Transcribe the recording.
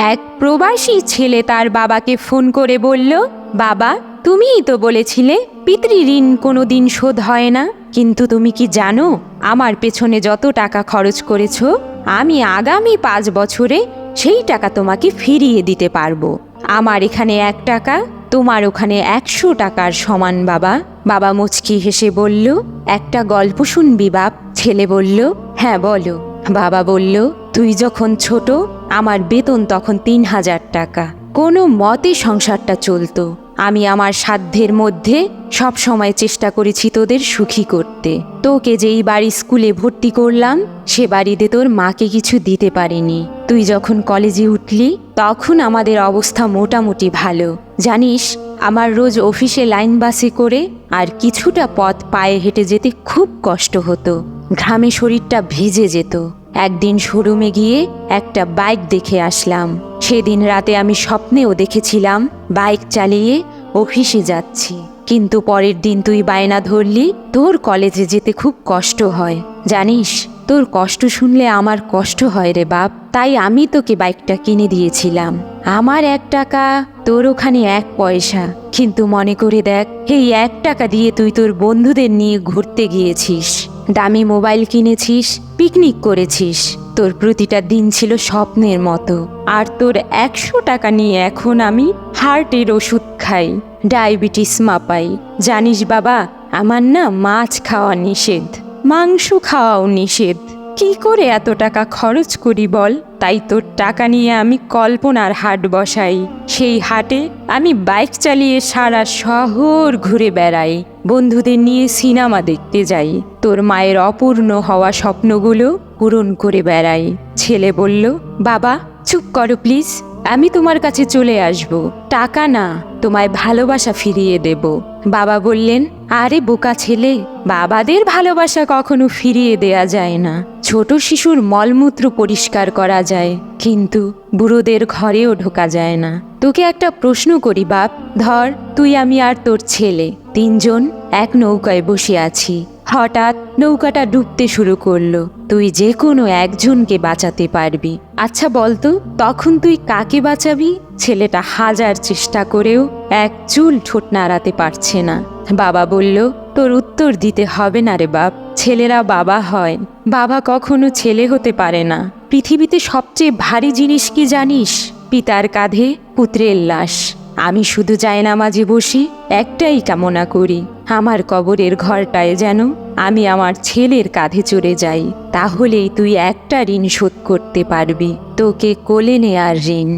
এক প্রবাসী ছেলে তার বাবাকে ফোন করে বলল, বাবা, তুমিই তো বলেছিলে, পিতৃ ঋণ কোনো দিন শোধ হয় না। কিন্তু তুমি কি জানো, আমার পেছনে যত টাকা খরচ করেছ, আমি আগামী পাঁচ বছরে সেই টাকা তোমাকে ফিরিয়ে দিতে পারব। আমার এখানে এক টাকা, তোমার ওখানে একশো টাকার সমান, বাবা। বাবা মুচকি হেসে বলল, একটা গল্প শুনবি, বাপ। ছেলে বলল হ্যাঁ বলো। বাবা বলল তুই যখন ছোট, আমার বেতন তখন তিন হাজার টাকা। কোনো মতে সংসারটা চলতো। আমি আমার সাধ্যের মধ্যে সব সময় চেষ্টা করেছি তোদের সুখী করতে। তোকে যেই বাড়ি স্কুলে ভর্তি করলাম, সে বাড়িতে তোর মাকে কিছু দিতে পারিনি। তুই যখন কলেজে উঠলি, তখন আমাদের অবস্থা মোটামুটি ভালো। জানিস, আমার রোজ অফিসে লাইন বাসে করে আর কিছুটা পথ পায়ে হেঁটে যেতে খুব কষ্ট হতো। ঘামে শরীরটা ভিজে যেত। একদিন শোরুমে গিয়ে একটা বাইক দেখে আসলাম। সেদিন রাতে আমি স্বপ্নেও দেখেছিলাম বাইক চালিয়ে অফিসে যাচ্ছি। কিন্তু পরের দিন তুই বায়না ধরলি, তোর কলেজে যেতে খুব কষ্ট হয়। জানিস, তোর কষ্ট শুনলে আমার কষ্ট হয় রে বাপ, তাই আমি তোকে বাইকটা কিনে দিয়েছিলাম। আমার এক টাকা, তোর ওখানে এক পয়সা। কিন্তু মনে করে দেখ, এই এক টাকা দিয়ে তুই তোর বন্ধুদের নিয়ে ঘুরতে গিয়েছিস। দামি মোবাইল কিনেছিস, পিকনিক করেছিস। তোর প্রতিটা দিন ছিল স্বপ্নের মতো। আর তোর একশো টাকা নিয়ে এখন আমি হার্টের ওষুধ খাই, ডায়াবেটিস মাপাই। জানিস বাবা, আমার না মাছ খাওয়া নিষেধ, মাংস খাওয়াও নিষেধ। কি করে এত টাকা খরচ করি বল? তাই তোর টাকা নিয়ে আমি কল্পনার হাট বসাই। সেই হাটে আমি বাইক চালিয়ে সারা শহর ঘুরে বেড়াই। বন্ধুদের নিয়ে সিনেমা দেখতে যাই। তোর মায়ের অপূর্ণ হওয়া স্বপ্নগুলো পূরণ করে বেড়াই। ছেলে বলল, বাবা, চুপ করো প্লিজ। আমি তোমার কাছে চলে আসব। টাকা না, তোমায় ভালোবাসা ফিরিয়ে দেব। বাবা বললেন, আরে বোকা ছেলে, বাবাদের ভালোবাসা কখনো ফিরিয়ে দেয়া যায় না। ছোট শিশুর মলমূত্র পরিষ্কার করা যায়, কিন্তু বুড়োদের ঘরেও ঢোকা যায় না। তোকে একটা প্রশ্ন করি বাপ, ধর, তুই আমি আর তোর ছেলে, তিনজন এক নৌকায় বসে আছি। হঠাৎ নৌকাটা ডুবতে শুরু করল। তুই যে কোনো একজনকে বাঁচাতে পারবি। আচ্ছা বলতো তখন তুই কাকে বাঁচাবি? ছেলেটা হাজার চেষ্টা করেও এক চুল ঠোঁট নাড়াতে পারছে না। বাবা বলল, তোর উত্তর দিতে হবে না রে বাপ, ছেলেরা বাবা হয়। বাবা কখনো ছেলে হতে পারে না। পৃথিবীতে সবচেয়ে ভারী জিনিস কি জানিস? পিতার কাঁধে পুত্রের লাশ। আমি শুধু মাঝে বসি, একটাই কামনা করি আমার কবরের ঘরটায় যেন আমি আমার ছেলের কাঁধে চড়ে যাই, তাহলেই তুই একটা ঋণ শোধ করতে পারবি। তোকে কোলে নেয়ার ঋণ।